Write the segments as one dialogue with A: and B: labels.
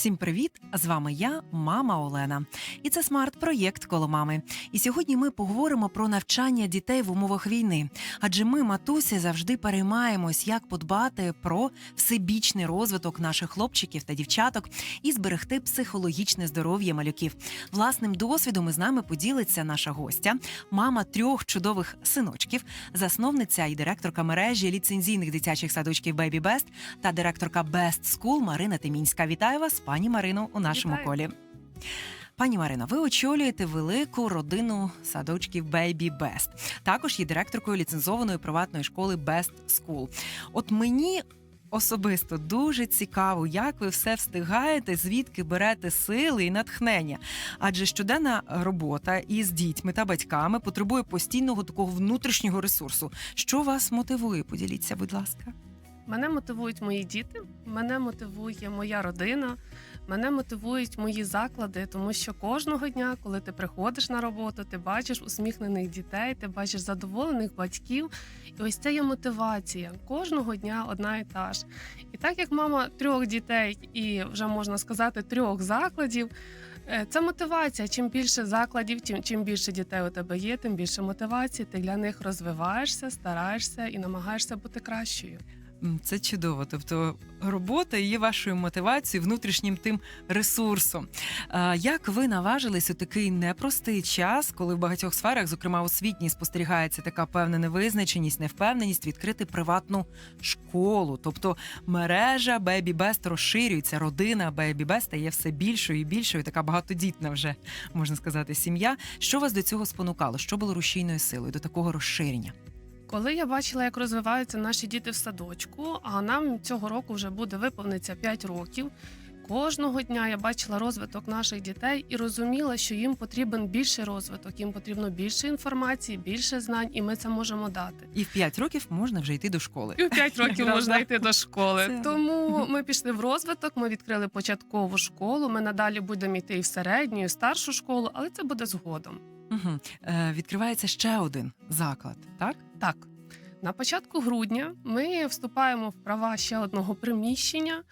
A: Всім привіт! З вами я, мама Олена. І це смарт-проєкт коло мами. І сьогодні ми поговоримо про навчання дітей в умовах війни. Адже ми, матусі, завжди переймаємось, як подбати про всебічний розвиток наших хлопчиків та дівчаток і зберегти психологічне здоров'я малюків. Власним досвідом із нами поділиться наша гостя, мама трьох чудових синочків, засновниця і директорка мережі ліцензійних дитячих садочків Baby Best та директорка Best School Марина Тимінська. Вітаю вас, пані Марино, у нашому
B: Вітаю.
A: колі. Пані Марино, ви очолюєте велику родину садочків Baby Best. Також є директоркою ліцензованої приватної школи Best School. От мені особисто дуже цікаво, як ви все встигаєте, звідки берете сили і натхнення. Адже щоденна робота із дітьми та батьками потребує постійного такого внутрішнього ресурсу. Що вас мотивує? Поділіться, будь ласка.
B: Мене мотивують мої діти, мене мотивує моя родина, мене мотивують мої заклади, тому що кожного дня, коли ти приходиш на роботу, ти бачиш усміхнених дітей, ти бачиш задоволених батьків. І ось це є мотивація. Кожного дня одна і та ж. І так як мама трьох дітей і вже можна сказати трьох закладів. е, Це мотивація. Чим більше закладів, тим чим більше дітей у тебе є, тим більше мотивації. Ти для них розвиваєшся, стараєшся і намагаєшся бути кращою.
A: Це чудово. Тобто робота є вашою мотивацією, внутрішнім тим ресурсом. Як ви наважились у такий непростий час, коли в багатьох сферах, зокрема освітній, спостерігається така певна невизначеність, невпевненість, відкрити приватну школу? Тобто мережа Baby Best розширюється, родина Baby Best стає все більшою і більшою, така багатодітна вже можна сказати, сім'я. Що вас до цього спонукало? Що було рушійною силою до такого розширення?
B: Коли я бачила, як розвиваються наші діти в садочку, а нам цього року вже буде виповниться 5 років. Кожного дня я бачила розвиток наших дітей і розуміла, що їм потрібен більший розвиток, їм потрібно більше інформації, більше знань, і ми це можемо дати.
A: І в 5 років можна вже йти до школи.
B: І в 5 років можна йти до школи.
A: Це-
B: Тому ми пішли в розвиток. Ми відкрили початкову школу. Ми надалі будемо йти і в середню, і в старшу школу, але це буде згодом.
A: Угу. Е, відкривається ще один заклад, так?
B: Так, на початку грудня ми вступаємо в права ще одного приміщення.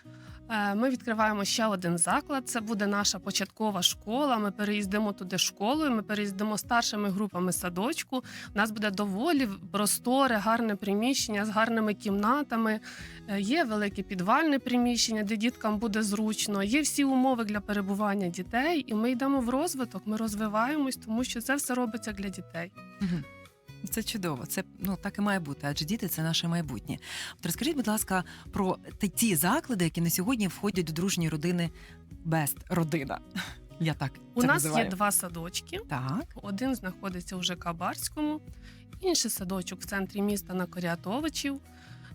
B: Е, Ми відкриваємо ще один заклад. Це буде наша початкова школа. Ми переїздимо туди школою. Ми переїздимо старшими групами садочку. У нас буде доволі просторе, гарне приміщення з гарними кімнатами. Е, Є велике підвальне приміщення, де діткам буде зручно. Є всі умови для перебування дітей, і ми йдемо в розвиток. Ми розвиваємось, тому що це все робиться для дітей.
A: Це чудово. Це ну так і має бути, адже діти це наше майбутнє. От розкажіть, будь ласка, про ті- ті заклади, які на сьогодні входять до дружньої родини Бест родина. Я так
B: У
A: це
B: нас
A: називаю.
B: є два садочки.
A: Так.
B: Один знаходиться у ЖК Барському, інший садочок в центрі міста на Корятовичів.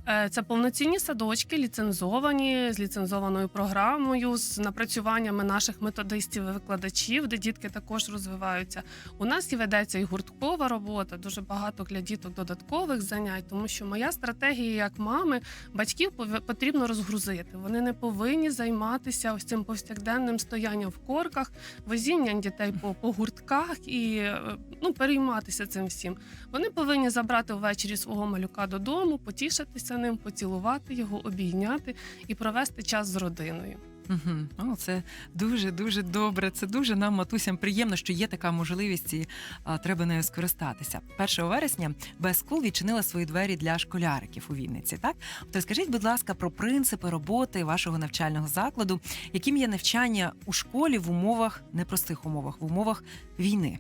B: Е, Це повноцінні садочки, ліцензовані з ліцензованою програмою, з напрацюваннями наших методистів і викладачів, де дітки також розвиваються. У нас і ведеться і гурткова робота, дуже багато для діток додаткових занять, тому що моя стратегія як мами батьків потрібно розгрузити. Вони не повинні займатися ось цим повсякденним стоянням в корках, везінням дітей по, по гуртках і е, ну, перейматися цим всім. Вони повинні забрати ввечері свого малюка додому, потішитися ним, поцілувати його, обійняти і провести час з родиною.
A: Угу. О, це дуже дуже добре. Це дуже нам, матусям, приємно, що є така можливість, і а, треба нею скористатися. 1 вересня School відчинила свої двері для школяриків у Вінниці. Так, то скажіть, будь ласка, про принципи роботи вашого навчального закладу, яким є навчання у школі в умовах непростих умовах, в умовах війни.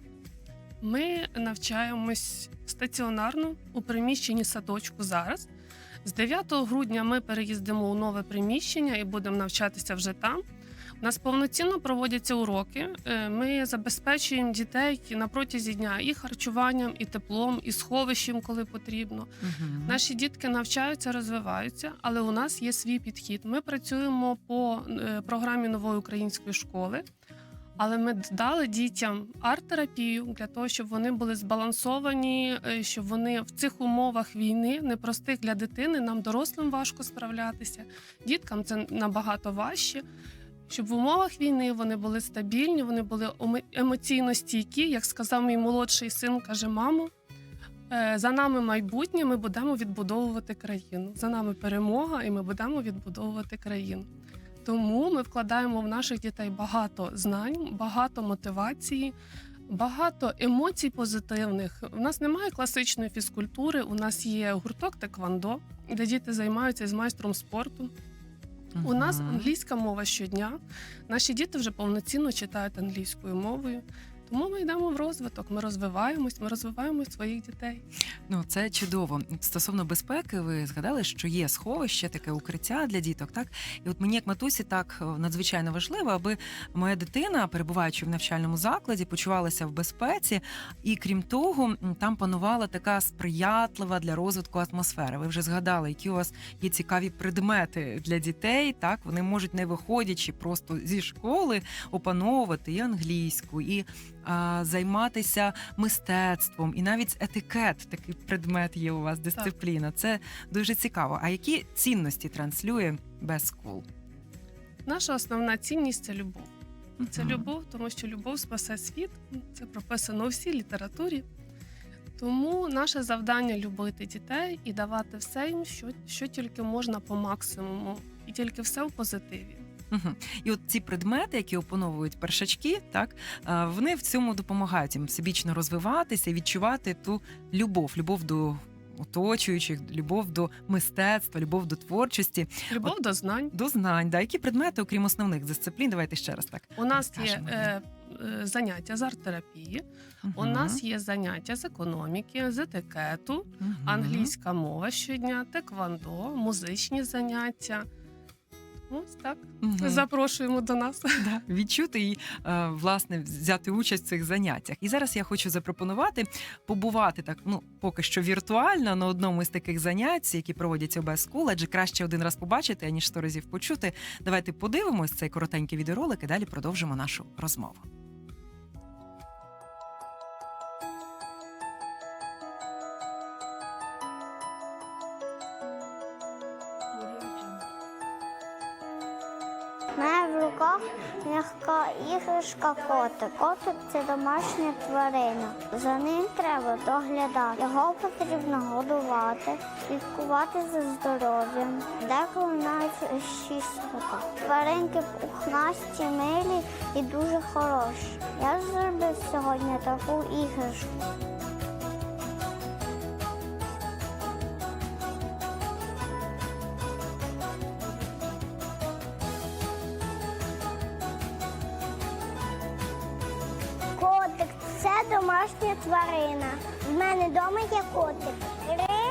B: Ми навчаємось стаціонарно у приміщенні садочку зараз. З 9 грудня ми переїздимо у нове приміщення і будемо навчатися вже там. У нас повноцінно проводяться уроки. Е, Ми забезпечуємо дітей на протязі дня і харчуванням, і теплом, і сховищем, коли потрібно.
A: Угу.
B: Наші дітки навчаються, розвиваються, але у нас є свій підхід. Ми працюємо по е, програмі нової української школи. Але ми дали дітям арт-терапію для того, щоб вони були збалансовані, е, щоб вони в цих умовах війни непростих для дитини. Нам дорослим важко справлятися. Діткам це набагато важче. щоб в умовах війни вони були стабільні, вони були емо- емоційно стійкі. Як сказав мій молодший син, каже: мамо, е, за нами майбутнє, ми будемо відбудовувати країну. За нами перемога, і ми будемо відбудовувати країну. Тому ми вкладаємо в наших дітей багато знань, багато мотивації, багато емоцій позитивних. У нас немає класичної фізкультури. У нас є гурток теквандо, де діти займаються з майстром спорту. У нас англійська мова щодня. Наші діти вже повноцінно читають англійською мовою. Тому ми йдемо в розвиток. Ми розвиваємось, ми розвиваємо своїх дітей.
A: Ну, це чудово. Стосовно безпеки, ви згадали, що є сховище, таке укриття для діток. Так, і от мені, як матусі, так е, надзвичайно важливо, аби моя дитина, перебуваючи в навчальному закладі, почувалася в безпеці. І крім того, там панувала така сприятлива для розвитку атмосфера. Ви вже згадали, які у вас є цікаві предмети для дітей. Так, вони можуть, не виходячи просто зі школи, опановувати і англійську, і займатися мистецтвом, і навіть етикет, такий предмет є у вас, дисципліна. Це дуже цікаво. А які цінності транслює Best
B: Наша основна цінність це любов. Це любов, тому що любов спасе світ. Це прописано у всій літературі. Тому наше завдання любити дітей і давати все їм, що, що тільки можна по максимуму, і тільки все в позитиві.
A: Мгм. І от ці предмети, які опановують першачки, так вони в цьому допомагають їм всебічно розвиватися, відчувати ту любов, любов до оточуючих, любов до мистецтва, любов до творчості,
B: Любов до знань.
A: до знань. Да, які предмети, окрім основних дисциплін, давайте ще раз так.
B: У нас є
A: Розкажемо.
B: е, е, заняття з арт-терапії, у нас є заняття з економіки, з етикету,
A: Мгм.
B: англійська мова щодня, теквандо, музичні заняття. Ось так.
A: Угу.
B: Запрошуємо до нас.
A: Да, відчути і е, власне взяти участь в цих заняттях. І зараз я хочу запропонувати побувати так, ну поки що віртуально на одному із таких занять, які проводяться у School, адже краще один раз побачити, аніж сто разів почути. Давайте подивимось цей коротенький відеоролик і далі продовжимо нашу розмову.
C: Іграшка котик. Котик це домашня тварина. За ним треба доглядати. Його потрібно годувати, слідкувати за здоров'ям. Деколи навіть шість років. Тваринки пухнасті, милі і дуже хороші. Я зробив сьогодні таку іграшку. Котик.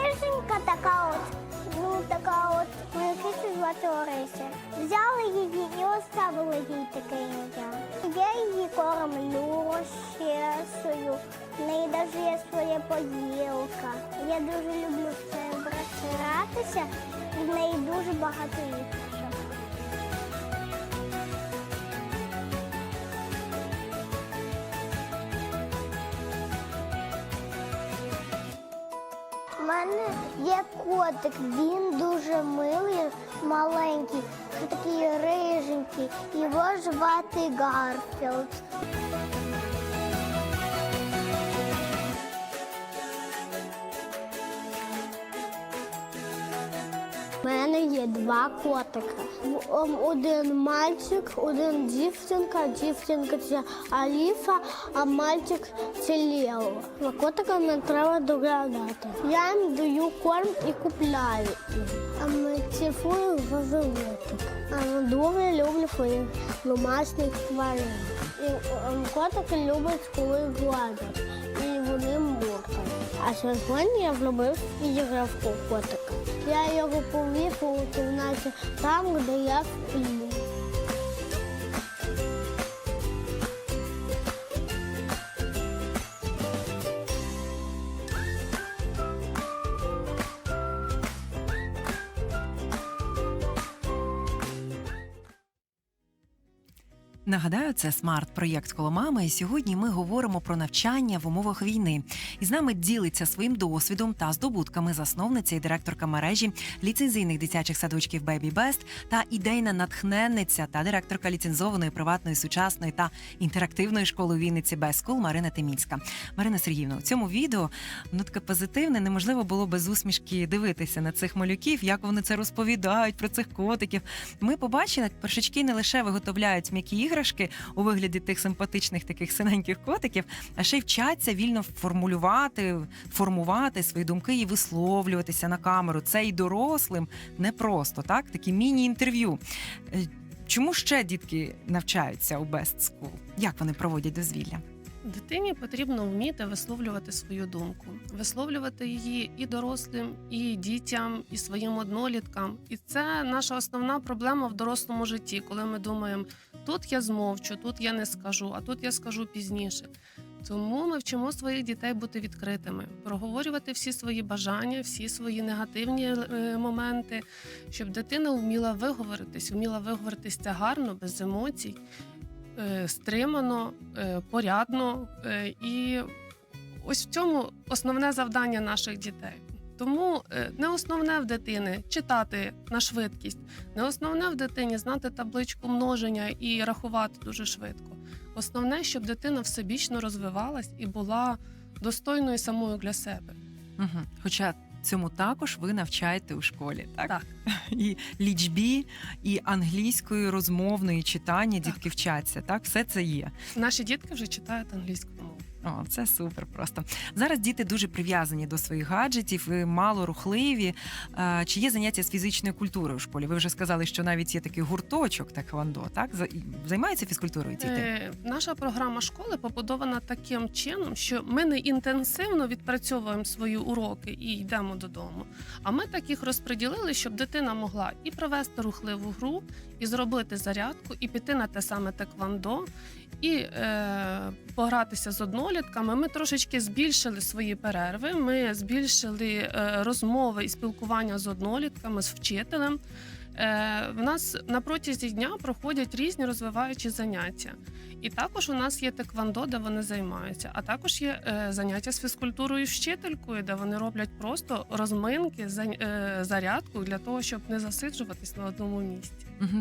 C: Риженька така от. Ну, така от. Мою кисю звати Орися. Взяли її і оставили їй таке ім'я. Я її кормлю, розчесую. В неї навіть є своя поїлка. Я дуже люблю це гратися. В неї дуже багато іграшок. Є котик, він дуже милий, маленький, такий риженький. Його звати Гарфілд. Є два котика. Один мальчик, один дівчинка. Дівчинка це Аліфа, а мальчик це Лео. Котика не треба доглядати. Я їм даю корм і купляю. їм. А ми цифую за животик. А дуже люблю своїх домашніх тварин. І ем, котики люблять, коли гладять. І вони муркають. А сьогодні я влюбив іграшку котика. Я його повів у кімнаті там, де я сплю.
A: Нагадаю, це смарт-проєкт коло мами. І сьогодні ми говоримо про навчання в умовах війни. І з нами ділиться своїм досвідом та здобутками засновниця і директорка мережі ліцензійних дитячих садочків Baby Best та ідейна натхненниця та директорка ліцензованої приватної сучасної та інтерактивної школи Вінниці School Марина Теміцька. Марина Сергіївна, у цьому відео ну таке позитивне. Неможливо було без усмішки дивитися на цих малюків, як вони це розповідають про цих котиків. Ми побачили, як першачки не лише виготовляють м'які іграшки у вигляді тих симпатичних таких синеньких котиків, а ще й вчаться вільно формулювати, формувати свої думки і висловлюватися на камеру. Це і дорослим непросто, так? Такі міні-інтерв'ю. Е, Чому ще дітки навчаються у Best School? Як вони проводять дозвілля?
B: Дитині потрібно вміти висловлювати свою думку, висловлювати її і дорослим, і дітям, і своїм одноліткам. І це наша основна проблема в дорослому житті, коли ми думаємо, тут я змовчу, тут я не скажу, а тут я скажу пізніше. Тому ми вчимо своїх дітей бути відкритими, проговорювати всі свої бажання, всі свої негативні е, моменти, щоб дитина вміла виговоритись, вміла виговоритись це гарно, без емоцій, е, стримано, е, порядно. І ось в цьому основне завдання наших дітей. Тому е, не основне в дитини читати на швидкість, не основне в дитині знати табличку множення і рахувати дуже швидко. Основне, щоб дитина всебічно розвивалась і була достойною самою для себе.
A: Угу. Хоча цьому також ви навчаєте у школі, так?
B: Так.
A: І лічбі, і англійської розмовної читання
B: Так.
A: дітки вчаться. Так, все це є.
B: Наші дітки вже читають англійську мову.
A: О, це супер просто. Зараз діти дуже прив'язані до своїх гаджетів, і мало рухливі. А, Чи є заняття з фізичної культури у школі? Ви вже сказали, що навіть є такий гурточок так? За- і Займаються фізкультурою діти?
B: Е, наша програма школи побудована таким чином, що ми не інтенсивно відпрацьовуємо свої уроки і йдемо додому. А ми так їх розподілили, щоб дитина могла і провести рухливу гру, і зробити зарядку, і піти на те саме теквандо, і е, погратися з однолітками. Ми трошечки збільшили свої перерви. Ми збільшили е, розмови і спілкування з однолітками, з вчителем. Е, в нас на протязі дня проходять різні розвиваючі заняття. І також у нас є теквандо, де вони займаються. А також є е, заняття з фізкультурою вчителькою, де вони роблять просто розминки, за- е, зарядку для того, щоб не засиджуватись на одному місці.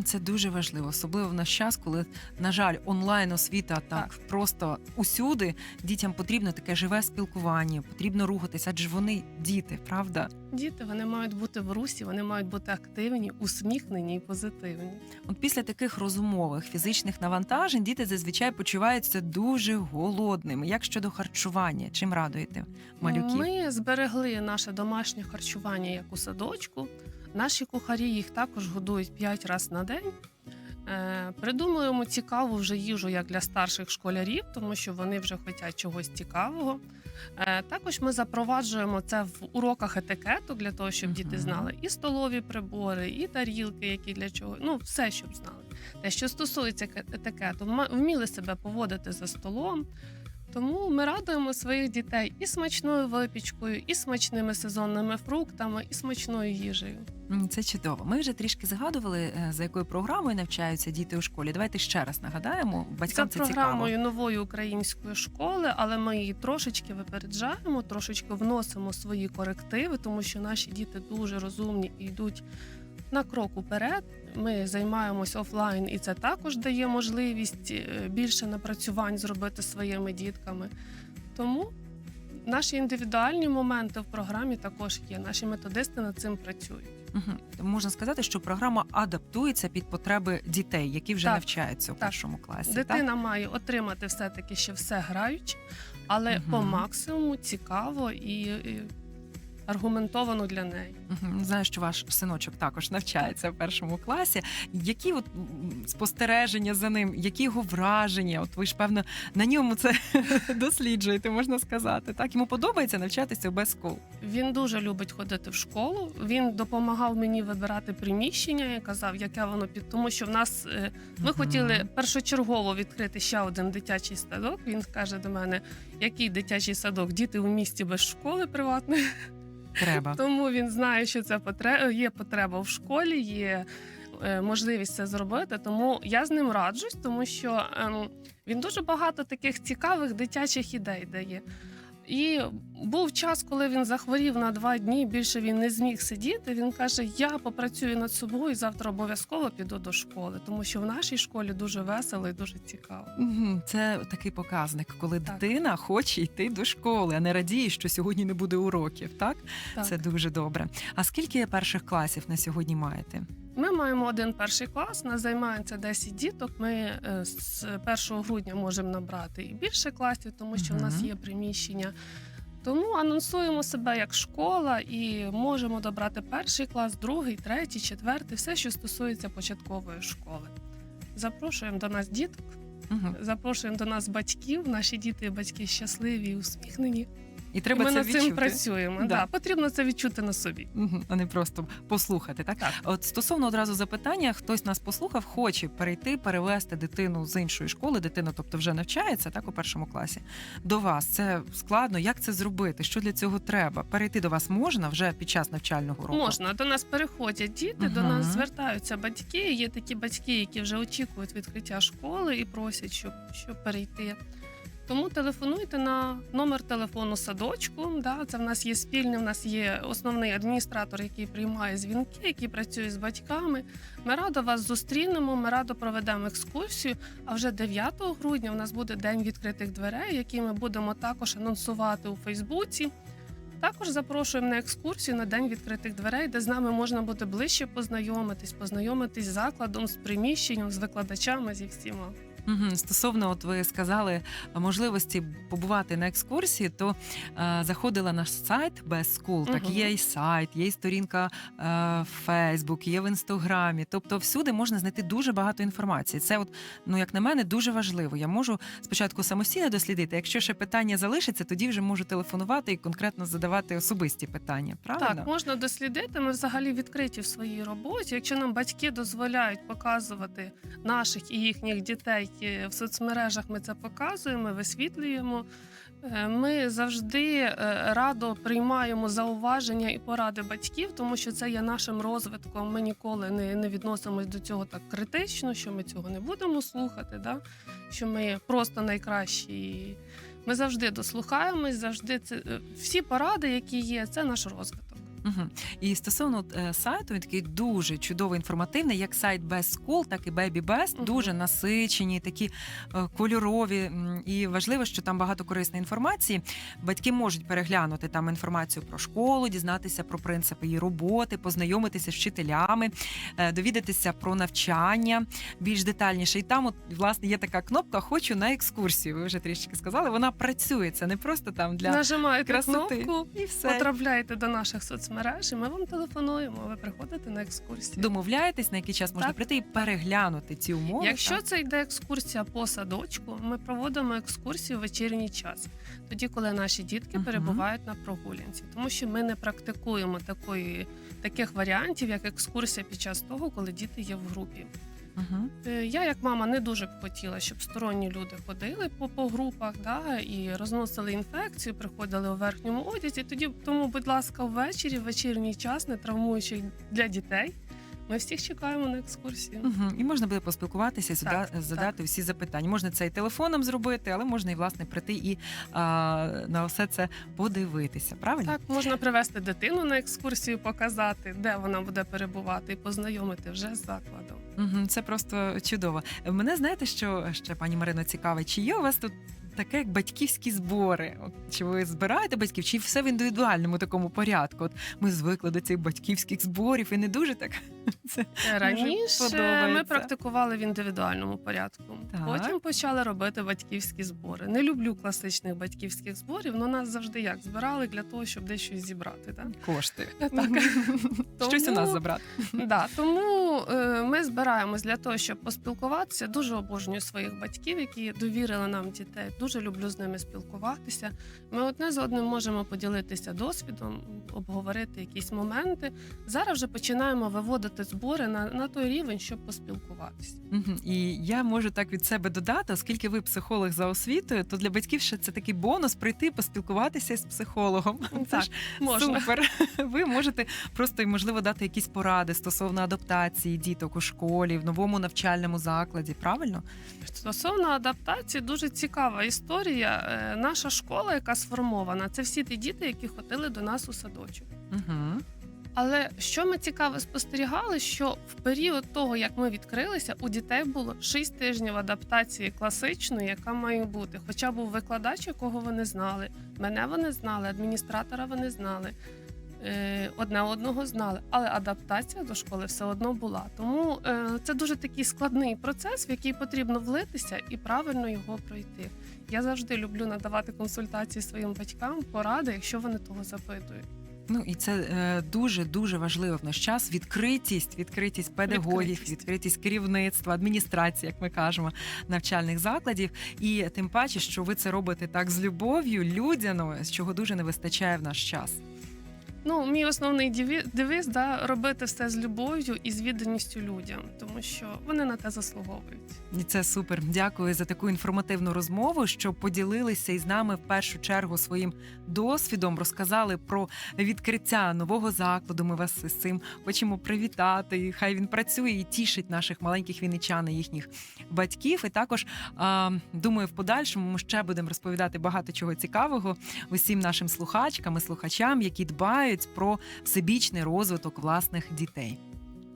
A: Це дуже важливо, особливо в наш час, коли, на жаль, онлайн освіта так,
B: Так.
A: просто усюди. Дітям потрібно таке живе спілкування, потрібно рухатися, адже вони діти, правда?
B: Діти вони мають бути в русі, вони мають бути активні, усміхнені і позитивні.
A: От після таких розумових фізичних навантажень діти зазвичай почуваються дуже голодними. Як щодо харчування, чим радуєте малюків?
B: Ми зберегли наше домашнє харчування як у садочку. Наші кухарі їх також годують 5 разів на день. Е, Придумуємо цікаву вже їжу як для старших школярів, тому що вони вже хочуть чогось цікавого. Е, Також ми запроваджуємо це в уроках етикету для того, щоб діти знали і столові прибори, і тарілки, які для чого. Ну, все, щоб знали. Те, що стосується ке- етикету, вміли себе поводити за столом. Тому ми радуємо своїх дітей і смачною випічкою, і смачними сезонними фруктами, і смачною їжею.
A: Це чудово. Ми вже трішки згадували, е, за якою програмою навчаються діти у школі. Давайте ще раз нагадаємо.
B: За
A: Батькам це,
B: програмою нової української школи, але ми її трошечки випереджаємо, трошечки вносимо свої корективи, тому що наші діти дуже розумні і йдуть на крок уперед. Ми займаємось офлайн, і це також дає можливість е, більше напрацювань зробити своїми дітками. Тому наші індивідуальні моменти в програмі також є. Наші методисти над цим працюють.
A: Мгм. Можна сказати, що програма адаптується під потреби дітей, які вже
B: Так,
A: навчаються у
B: так.
A: першому класі.
B: Дитина має отримати все таки ще все граючи, але
A: Мгм.
B: по максимуму цікаво і, аргументовано для неї.
A: Мгм. Знаю, що ваш синочок також навчається в першому класі. Які от спостереження за ним, які його враження? От ви ж певно на ньому це досліджуєте, можна сказати. Так йому подобається навчатися Best School?
B: Він дуже любить ходити в школу. Він допомагав мені вибирати приміщення. і казав, яке воно під тому, що в нас е, ми хотіли першочергово відкрити ще один дитячий садок. Він каже до мене, який дитячий садок? Діти у місті без школи приватної.
A: Треба.
B: Тому він знає, що це потре- є потреба в школі, є е, можливість це зробити. Тому я з ним раджусь, тому що ем, він дуже багато таких цікавих дитячих ідей дає. І був час, коли він захворів на два дні. Більше він не зміг сидіти. Він каже: Я попрацюю над собою і завтра обов'язково піду до школи, тому що в нашій школі дуже весело і дуже цікаво.
A: Це такий показник, коли
B: Так.
A: дитина хоче йти до школи, а не радіє, що сьогодні не буде уроків. Так?
B: Так.
A: це дуже добре. А скільки перших класів на сьогодні маєте?
B: Ми маємо один перший клас, нас займається 10 діток. Ми е, з 1 грудня можемо набрати і більше класів, тому що в нас є приміщення. Тому анонсуємо себе як школа і можемо добрати перший клас, другий, третій, четвертий, все, що стосується початкової школи. Запрошуємо до нас діток, запрошуємо до нас батьків. Наші діти і батьки щасливі і усміхнені.
A: І треба
B: і ми
A: це
B: над
A: відчути.
B: цим працюємо.
A: Да.
B: Да. потрібно це відчути на собі.
A: А не просто послухати, так?
B: Так.
A: От стосовно одразу запитання, хтось нас послухав, хоче перейти, перевести дитину з іншої школи. Дитина, тобто, вже навчається так у першому класі. До вас це складно. Як це зробити? Що для цього треба? Перейти до вас можна вже під час навчального року?
B: Можна до нас переходять діти, до нас звертаються батьки. Є такі батьки, які вже очікують відкриття школи і просять, щоб, щоб перейти. Тому телефонуйте на номер телефону садочку. Да, це в нас є спільний. В нас є основний адміністратор, який приймає дзвінки, який працює з батьками. Ми радо вас зустрінемо. Ми радо проведемо екскурсію. А вже 9 грудня у нас буде день відкритих дверей, який ми будемо також анонсувати у Фейсбуці. Також запрошуємо на екскурсію на день відкритих дверей, де з нами можна буде ближче познайомитись, познайомитись з закладом, з приміщенням, з викладачами, зі всіма.
A: Угу. Стосовно, от ви сказали можливості побувати на екскурсії, то е, заходила наш сайт без School. Так
B: Мгм.
A: є і сайт, є і сторінка е, в Facebook, є в інстаграмі. Тобто, всюди можна знайти дуже багато інформації. Це, от ну як на мене, дуже важливо. Я можу спочатку самостійно дослідити. Якщо ще питання залишиться, тоді вже можу телефонувати і конкретно задавати особисті питання. Правильно?
B: Так, можна дослідити. Ми взагалі відкриті в своїй роботі. Якщо нам батьки дозволяють показувати наших і їхніх дітей е, в соцмережах, ми це показуємо, висвітлюємо. Е, Ми завжди е, радо приймаємо зауваження і поради батьків, тому що це є нашим розвитком. Ми ніколи не, не відносимось до цього так критично, що ми цього не будемо слухати, да? що ми просто найкращі. Ми завжди дослухаємось, завжди це всі поради, які є, це наш розвиток.
A: Угу. І стосовно е, сайту, він такий дуже чудово інформативний, як сайт Best School, так і Baby Best,
B: Мгм.
A: дуже насичені, такі е, кольорові. І важливо, що там багато корисної інформації. Батьки можуть переглянути там інформацію про школу, дізнатися про принципи її роботи, познайомитися з вчителями, е, довідатися про навчання більш детальніше. І там, от, власне, є така кнопка Хочу на екскурсію. Ви вже трішки сказали. Вона працює. Це не просто там для
B: Нажимаєте
A: красоти.
B: кнопку,
A: і все.
B: потрапляєте до наших соцмереж, і ми вам телефонуємо. Ви приходите на екскурсію.
A: Домовляєтесь, на який час можна
B: Так.
A: прийти і переглянути ці умови.
B: Якщо
A: так?
B: це йде екскурсія по садочку, ми проводимо екскурсію в вечірній час, тоді, коли наші дітки
A: Мгм.
B: перебувають на прогулянці, тому що ми не практикуємо такої, таких варіантів, як екскурсія під час того, коли діти є в групі. Е, Я, як мама, не дуже хотіла, щоб сторонні люди ходили по, по групах да, і розносили інфекцію, приходили у верхньому одязі. Тоді тому, будь ласка, ввечері, вечірній час, не травмуючи для дітей. Ми всіх чекаємо на екскурсію.
A: Мгм. І можна буде поспілкуватися, зада-
B: Так,
A: задати всі запитання. Можна це і телефоном зробити, але можна і власне прийти і а, на все це подивитися. Правильно?
B: Так, можна привезти дитину на екскурсію, показати, де вона буде перебувати, і познайомити вже з закладом.
A: Мгм. Це просто чудово. Мене знаєте, що ще пані Марино цікаве, чи є у вас тут таке як батьківські збори? Чи ви збираєте батьків, чи все в індивідуальному такому порядку? От ми звикли до цих батьківських зборів і не дуже так. Це
B: Раніше ми практикували в індивідуальному порядку.
A: Так.
B: Потім почали робити батьківські збори. Не люблю класичних батьківських зборів, але нас завжди як збирали для того, щоб десь щось зібрати. Так?
A: кошти.
B: Так.
A: Щось у нас забрати.
B: Да, тому е, ми збираємось для того, щоб поспілкуватися. Дуже обожнюю своїх батьків, які довірили нам дітей. Дуже дуже люблю з ними спілкуватися. Ми одне з одним можемо поділитися досвідом, обговорити якісь моменти. Зараз вже починаємо виводити збори на, на той рівень, щоб поспілкуватися.
A: І я можу так від себе додати, оскільки ви психолог за освітою, то для батьків ще це такий бонус прийти поспілкуватися з психологом. Це
B: Так,
A: ж
B: можна.
A: Супер. Ви можете просто і можливо дати якісь поради стосовно адаптації діток у школі, в новому навчальному закладі. Правильно?
B: Стосовно адаптації, дуже цікава історія. Е, Наша школа, яка сформована, це всі ті діти, які ходили до нас у садочок.
A: Угу.
B: Але що ми цікаво спостерігали, що в період того, як ми відкрилися, у дітей було 6 тижнів адаптації класичної, яка має бути. Хоча був викладач, якого вони знали, мене вони знали, адміністратора вони знали. Е, Одне одного знали, але адаптація до школи все одно була. Тому е, це дуже такий складний процес, в який потрібно влитися і правильно його пройти. Я завжди люблю надавати консультації своїм батькам, поради, якщо вони того запитують.
A: Ну і це е, дуже дуже важливо в наш час. Відкритість, відкритість педагогів,
B: Відкритість.
A: відкритість керівництва, адміністрації, як ми кажемо, навчальних закладів. І тим паче, що ви це робите так з любов'ю, людяно, з чого дуже не вистачає в наш час.
B: Ну, мій основний девіз да, робити все з любов'ю і з відданістю людям, тому що вони на те заслуговують.
A: І це супер. Дякую за таку інформативну розмову, що поділилися із нами в першу чергу своїм досвідом, розказали про відкриття нового закладу. Ми вас з цим хочемо привітати. І Хай він працює і тішить наших маленьких вінничан і їхніх батьків. І також думаю, в подальшому ми ще будемо розповідати багато чого цікавого усім нашим слухачкам і слухачам, які дбають про всебічний розвиток власних дітей.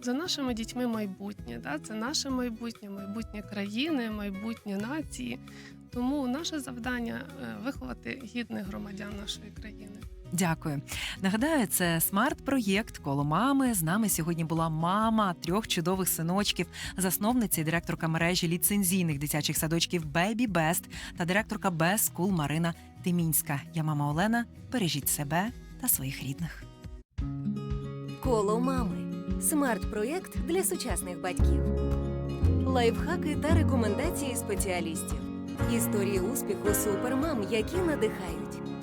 B: За нашими дітьми майбутнє, да? це наше майбутнє, майбутнє країни, майбутнє нації. Тому наше завдання е, виховати гідних громадян нашої країни.
A: Дякую. Нагадаю, це смарт-проєкт коло мами. З нами сьогодні була мама трьох чудових синочків, засновниця і директорка мережі ліцензійних дитячих садочків Baby Best та директорка Best School Марина Тимінська. Я мама Олена. Бережіть себе та своїх рідних.
D: Коло мами. Смарт-проєкт для сучасних батьків. Лайфхаки та рекомендації спеціалістів. Історії успіху супермам, які надихають.